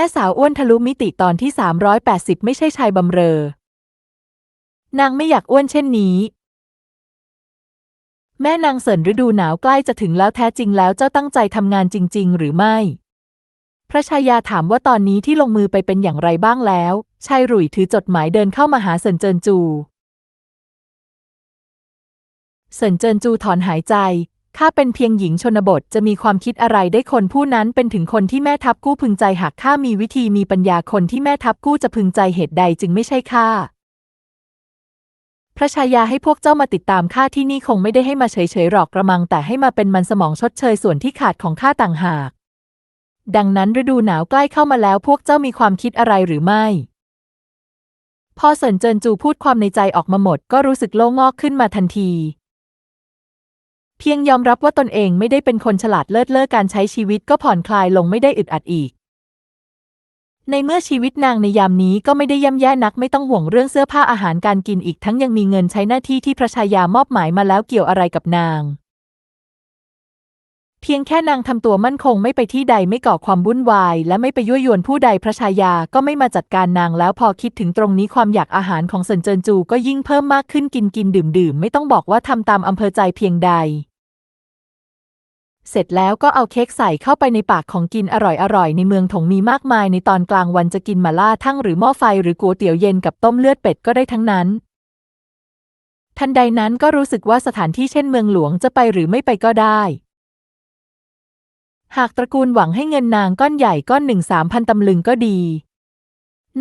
ม่สาวอ้วนทะลุมิติตอนที่ 380 ไม่ใช่ชายบำเรอ นางไม่อยากอ้วนเช่นนี้ แม่นางเสินฤดูหนาวใกล้จะถึงแล้วแท้จริงแล้วเจ้าตั้งใจทำงานจริง ๆ หรือไม่ พระชายาถามว่าตอนนี้ที่ลงมือไปเป็นอย่างไรบ้างแล้ว ชายหรุ่ยถือจดหมายเดินเข้ามาหาเสินเจินจูเสินเจินจูถอนหายใจ ข้าเป็นเพียงหญิงชนบทจะมีความคิดอะไรได้คนผู้นั้นเป็นถึงคนที่แม่ทัพกู้พึงใจหากข้ามีวิธีมีปัญญาคนที่แม่ทัพกู้จะพึงใจเหตุใดจึงไม่ใช่ข้าพระชายาให้พวกเจ้ามาติดตามข้าที่นี่คงไม่ได้ให้มาเฉยๆหรอกกระมัง แต่ให้มาเป็นมันสมองชดเชยส่วนที่ขาดของข้าต่างหาก ดังนั้นฤดูหนาวใกล้เข้ามาแล้วพวกเจ้ามีความคิดอะไรหรือไม่ พอเสินเจินจูพูดความในใจออกมาหมด ก็รู้สึกโล่งงอกขึ้นมาทันที เพียงยอมรับว่าตนเองไม่ได้เป็นคนฉลาดเลิศเล่อการใช้ชีวิตก็ผ่อนคลายลงไม่ได้อึดอัดอีก ในเมื่อชีวิตนางในยามนี้ก็ไม่ได้ย่ำแย่นักไม่ต้องห่วงเรื่องเสื้อผ้าอาหารการกินอีกทั้งยังมีเงินใช้หน้าที่ที่พระชายามอบหมายมาแล้วเกี่ยวอะไรกับนาง เพียงแค่นางทำตัวมั่นคงไม่ไปที่ใดไม่ก่อความวุ่นวาย และไม่ไปยั่วยวนผู้ใดพระชายาก็ไม่มาจัดการนางแล้วพอคิดถึงตรงนี้ความอยากอาหารของเซินเจินจูก็ยิ่งเพิ่มมากขึ้นกินกินดื่มดื่มไม่ต้องบอกว่าทำตามอำเภอใจเพียงใด เสร็จแล้วก็เอาเค้กใส่เข้าไปในปากของกินอร่อยๆ ในเมืองถงมีมากมายในตอนกลางวันจะกินมาล่าทั้งหรือหม้อไฟหรือก๋วยเตี๋ยวเย็นกับต้มเลือดเป็ดก็ได้ทั้งนั้น ทันใดนั้นก็รู้สึกว่าสถานที่เช่นเมืองหลวงจะไปหรือไม่ไปก็ได้ หากตระกูลหวังให้เงินนางก้อนใหญ่ก้อนหนึ่งสามพันตำลึงก็ดี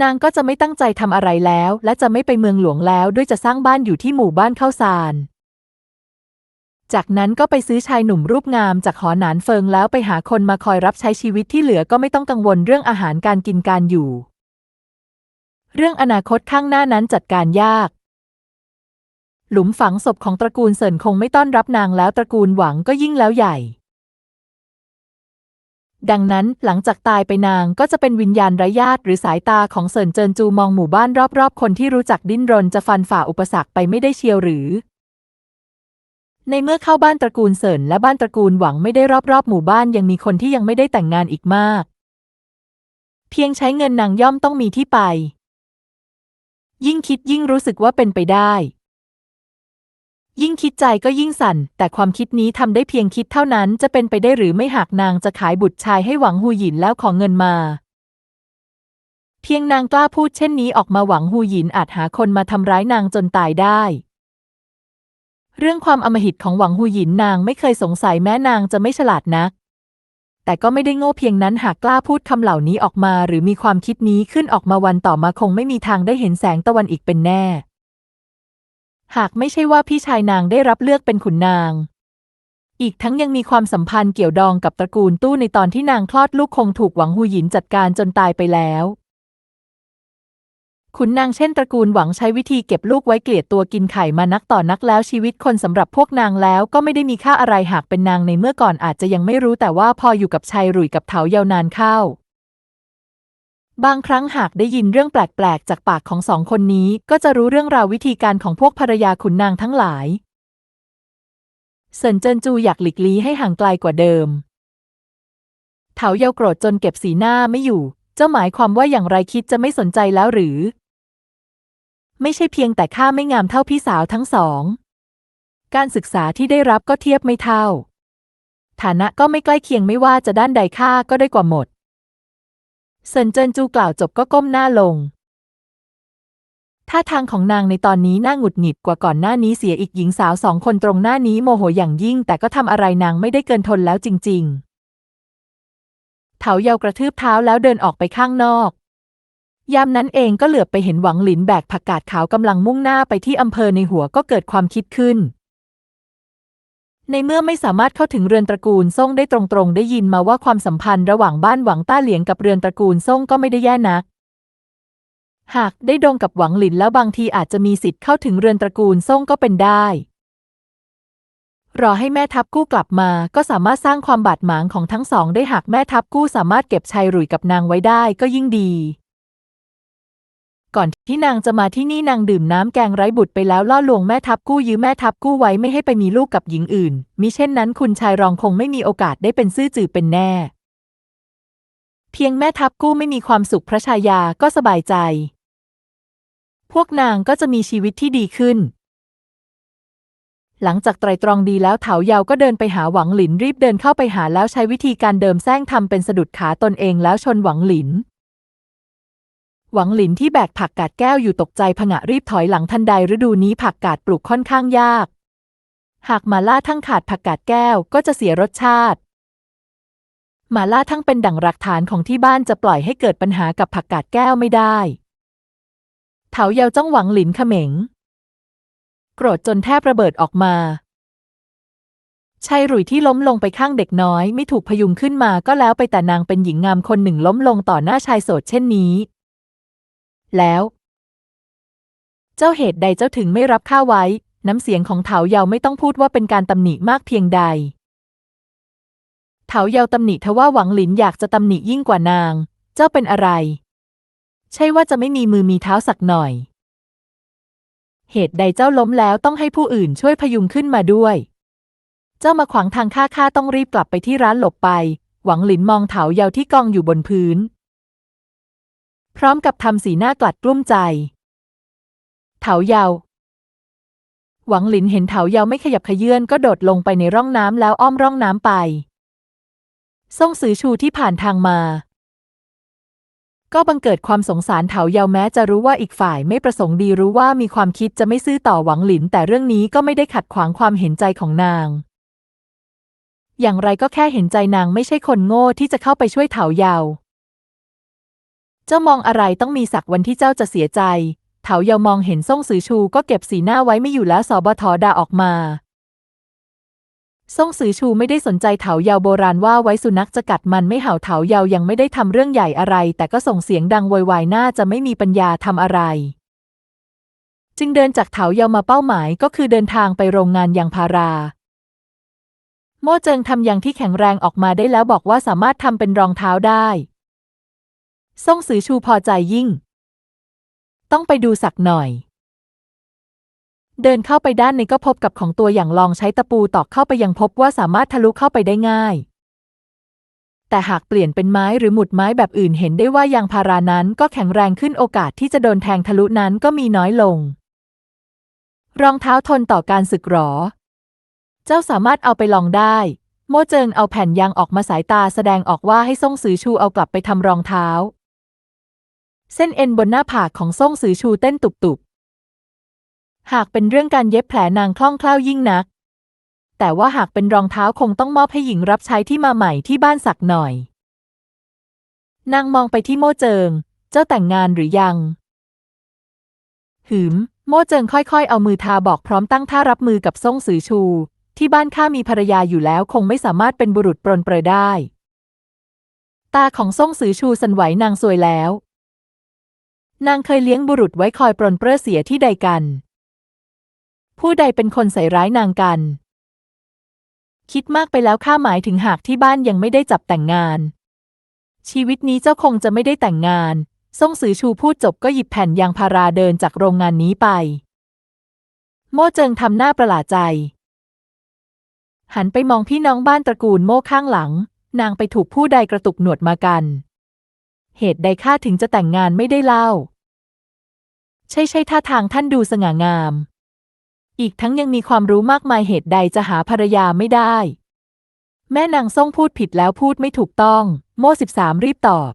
นางก็จะไม่ตั้งใจทำอะไรแล้ว และจะไม่ไปเมืองหลวงแล้วด้วยจะสร้างบ้านอยู่ที่หมู่บ้านเข้าซาน จากนั้นก็ไปซื้อชายหนุ่มรูปงามจากหอหนานเฟิงแล้วไปหาคนมาคอยรับใช้ชีวิตที่เหลือก็ไม่ต้องกังวลเรื่องอาหารการกินการอยู่ เรื่องอนาคตข้างหน้านั้นจัดการยาก หลุมฝังศพของตระกูลเซินคงไม่ต้อนรับนางแล้วตระกูลหวังก็ยิ่งแล้วใหญ่ ดังนั้นหลังจากตายไปนางก็จะเป็นวิญญาณไร้ญาติหรือสายตาของเซินเจินจูมองหมู่บ้านรอบๆ คนที่รู้จักดิ้นรนจะฟันฝ่าอุปสรรคไปไม่ได้เชียวหรือ ในเมื่อเข้าบ้านตระกูลเซินและบ้านตระกูลหวังไม่ได้รอบๆ หมู่บ้านยังมีคนที่ยังไม่ได้แต่งงานอีกมาก เพียงใช้เงินนางย่อมต้องมีที่ไป ยิ่งคิดยิ่งรู้สึกว่าเป็นไปได้ ยิ่งคิดใจก็ยิ่งสั่น แต่ความคิดนี้ทำได้เพียงคิดเท่านั้นจะเป็นไปได้หรือไม่หากนางจะขายบุตรชายให้หวังฮูหยินแล้วขอเงินมา เพียงนางกล้าพูดเช่นนี้ออกมาหวังฮูหยินอาจหาคนมาทำร้ายนางจนตายได้ เรื่องความอมหิตของหวังฮูหยินนางไม่เคยสงสัยแม้นางจะไม่ฉลาดนัก แต่ก็ไม่ได้โง่เพียงนั้นหากกล้าพูดคำเหล่านี้ออกมา หรือมีความคิดนี้ขึ้นออกมาวันต่อมาคงไม่มีทางได้เห็นแสงตะวันอีกเป็นแน่ หากไม่ใช่ว่าพี่ชายนางได้รับเลือกเป็นขุนนาง อีกทั้งยังมีความสัมพันธ์เกี่ยวดองกับตระกูลตู้ในตอนที่นางคลอดลูกคงถูกหวังฮูหยินจัดการจนตายไปแล้ว ขุนนางเช่นตระกูลหวังใช้วิธีเก็บลูกไว้เกลียดตัวกินไข่มานักต่อนักแล้วชีวิตคนสำหรับพวกนางแล้วก็ไม่ได้มีค่าอะไรหากเป็นนางในเมื่อก่อนอาจจะยังไม่รู้แต่ว่าพออยู่กับชายรุ่ยกับเถายาวนานเข้า บางครั้งหากได้ยินเรื่องแปลกๆจากปากของสองคนนี้ก็จะรู้เรื่องราววิธีการของพวกภรรยาขุนนางทั้งหลายเซินเจินจูอยากหลีกลี่ให้ห่างไกลกว่าเดิม เถาเยาโกรธจนเก็บสีหน้าไม่อยู่ เจ้าหมายความว่าอย่างไรคิดจะไม่สนใจแล้วหรือ ไม่ใช่เพียงแต่ข้าไม่งามเท่าพี่สาวทั้งสอง การศึกษาที่ได้รับก็เทียบไม่เท่า ฐานะก็ไม่ใกล้เคียงไม่ว่าจะด้านใดข้าก็ได้กว่าหมดเซินเจินจูกล่าวจบก็ก้มหน้าลง ท่าทางของนางในตอนนี้น่าหงุดหงิดกว่าก่อนหน้านี้เสียอีกหญิงสาวสองคนตรงหน้านี้โมโหอย่างยิ่ง แต่ก็ทำอะไรนางไม่ได้เกินทนแล้วจริง ๆ เถาเยาวกระทืบเท้าแล้วเดินออกไปข้างนอก ยามนั้นเองก็เหลือบไปเห็นหวังหลินแบกผักกาดขาวกำลังมุ่งหน้าไปที่อำเภอในหัวก็เกิดความคิดขึ้น ในเมื่อไม่สามารถเข้าถึงเรือนตระกูลซ่งได้ตรงๆ ได้ยินมาว่าความสัมพันธ์ระหว่างบ้านหวังต้าเหลียงกับเรือนตระกูลซ่งก็ไม่ได้แย่นัก หากได้ดงกับหวังหลินแล้วบางทีอาจจะมีสิทธิ์เข้าถึงเรือนตระกูลซ่งก็เป็นได้ รอให้แม่ทัพกู้กลับมาก็สามารถสร้างความบาดหมางของทั้งสอง ได้หากแม่ทัพกู้สามารถเก็บชายหรุ่ยกับนางไว้ได้ก็ยิ่งดี ก่อนที่นางจะมาที่นี่นางดื่มน้ำแกงไร้บุตรไปแล้วล่อลวงแม่ทัพกู้ยื้อแม่ทัพกู้ไว้ไม่ให้ไปมีลูกกับหญิงอื่นมิเช่นนั้นคุณชายรองคงไม่มีโอกาสได้เป็นซื่อจือเป็นแน่ เพียงแม่ทัพกู้ไม่มีความสุขพระชายาก็สบายใจ พวกนางก็จะมีชีวิตที่ดีขึ้น หลังจากไตรตรองดีแล้วเถาเยาก็เดินไปหาหวังหลินรีบเดินเข้าไปหาแล้วใช้วิธีการเดิมแซงทำเป็นสะดุดขาตนเองแล้วชนหวังหลิน หวังหลินที่แบกผักกาดแก้วอยู่ตกใจผงะรีบถอยหลังทันใดฤดูนี้ผักกาดปลูกค่อนข้างยาก หากมาล่าทั้งขาดผักกาดแก้วก็จะเสียรสชาติ มาล่าทั้งเป็นดั่งหลักฐานของที่บ้านจะปล่อยให้เกิดปัญหากับผักกาดแก้วไม่ได้เถาเยาจ้องหวังหลินเขม็ง โกรธจนแทบระเบิดออกมาชายหลุยที่ล้มลงไปข้างเด็กน้อย ไม่ถูกพยุงขึ้นมาก็แล้วไปแต่นางเป็นหญิงงามคนหนึ่งล้มลงต่อหน้าชายโสดเช่นนี้ แล้ว เจ้าเหตุใดเจ้าถึงไม่รับข้าไว้ น้ำเสียงของเถาเยาไม่ต้องพูดว่าเป็นการตำหนิมากเพียงใด เถาเยาตำหนิทว่าหวังหลินอยากจะตำหนิยิ่งกว่านาง เจ้าเป็นอะไร ใช่ว่าจะไม่มีมือมีเท้าสักหน่อย เหตุใดเจ้าล้มแล้วต้องให้ผู้อื่นช่วยพยุงขึ้นมาด้วย เจ้ามาขวางทางข้าข้าต้องรีบกลับไปที่ร้านหลบไป หวังหลินมองเถาเยาที่กองอยู่บนพื้น พร้อมกับทำสีหน้ากลัดกลุ้มใจ เถาเยา หวังหลินเห็นเถาเยาไม่ขยับขยื่นก็โดดลงไปในร่องน้ำแล้วอ้อมร่องน้ำไปซ่งซือชูที่ผ่านทางมา ก็บังเกิดความสงสารเถาเยาแม้จะรู้ว่าอีกฝ่ายไม่ประสงค์ดีรู้ว่ามีความคิดจะไม่ซื่อต่อหวังหลิน แต่เรื่องนี้ก็ไม่ได้ขัดขวางความเห็นใจของนางอย่างไรก็แค่เห็นใจนางไม่ใช่คนโง่ที่จะเข้าไปช่วยเถาเยา เจ้ามองอะไรต้องมีสักวันที่เจ้าจะเสียใจเถาเยามองเห็นซ่งซือชูก็เก็บสีหน้าไว้ไม่อยู่แล้วสบทดาออกมาซ่งซือชูไม่ได้สนใจเถาเยาโบราณว่าไว้สุนัขจะกัดมันไม่เห่าเถาเยายังไม่ได้ทำเรื่องใหญ่อะไร แต่ก็ส่งเสียงดังโวยวายน่าจะไม่มีปัญญาทำอะไร จึงเดินจากเถาเยามาเป้าหมายก็คือเดินทางไปโรงงานยางพาราโม่เจิงทำยางที่แข็งแรงออกมาได้แล้วบอกว่าสามารถทำเป็นรองเท้าได้ ซ่งซือชูพอใจยิ่ง ต้องไปดูสักหน่อย เดินเข้าไปด้านในก็พบกับของตัวอย่างลองใช้ตะปูตอกเข้าไปยังพบว่าสามารถทะลุเข้าไปได้ง่าย แต่หากเปลี่ยนเป็นไม้หรือหมุดไม้แบบอื่นเห็นได้ว่ายางพารานั้นก็แข็งแรงขึ้นโอกาสที่จะโดนแทงทะลุนั้นก็มีน้อยลง รองเท้าทนต่อการสึกหรอ เจ้าสามารถเอาไปลองได้โมเจิงเอาแผ่นยางออกมาสายตาแสดงออกว่าให้ซ่งซือชูเอากลับไปทำรองเท้า เส้นเอ็นบนหน้าผากของซ่งซือชูเต้นตุบๆ หากเป็นเรื่องการเย็บแผลนางคล่องแคล่วยิ่งนัก แต่ว่าหากเป็นรองเท้าคงต้องมอบให้หญิงรับใช้ที่มาใหม่ที่บ้านสักหน่อย นางมองไปที่โม่เจิง เจ้าแต่งงานหรือยัง หืม โม่เจิงค่อยๆ เอามือทาบอกพร้อมตั้งท่ารับมือกับซ่งซือชู ที่บ้านข้ามีภรรยาอยู่แล้วคงไม่สามารถเป็นบุรุษปรนเปรอได้ ตาของซ่งซือชูสันไหวนางซวยแล้ว นางเคยเลี้ยงบุรุษไว้คอยปรนเปรอเสียที่ใดกัน ผู้ใดเป็นคนใส่ร้ายนางกัน คิดมากไปแล้วข้าหมายถึงหากที่บ้านยังไม่ได้จับแต่งงาน ชีวิตนี้เจ้าคงจะไม่ได้แต่งงานซ่งซือชูพูดจบก็หยิบแผ่นยางพาราเดินจากโรงงานนี้ไป โม่เจิงทำหน้าประหลาดใจ หันไปมองพี่น้องบ้านตระกูลโม่ข้างหลัง นางไปถูกผู้ใดกระตุกหนวดมากัน เหตุใดข้าถึงจะแต่งงานไม่ได้เล่า ใช่ใช่ท่าทางท่านดูสง่างาม อีกทั้งยังมีความรู้มากมายเหตุใดจะหาภรรยาไม่ได้ แม่นางซ่งพูดผิดแล้วพูดไม่ถูกต้อง โม่สิบสามรีบตอบ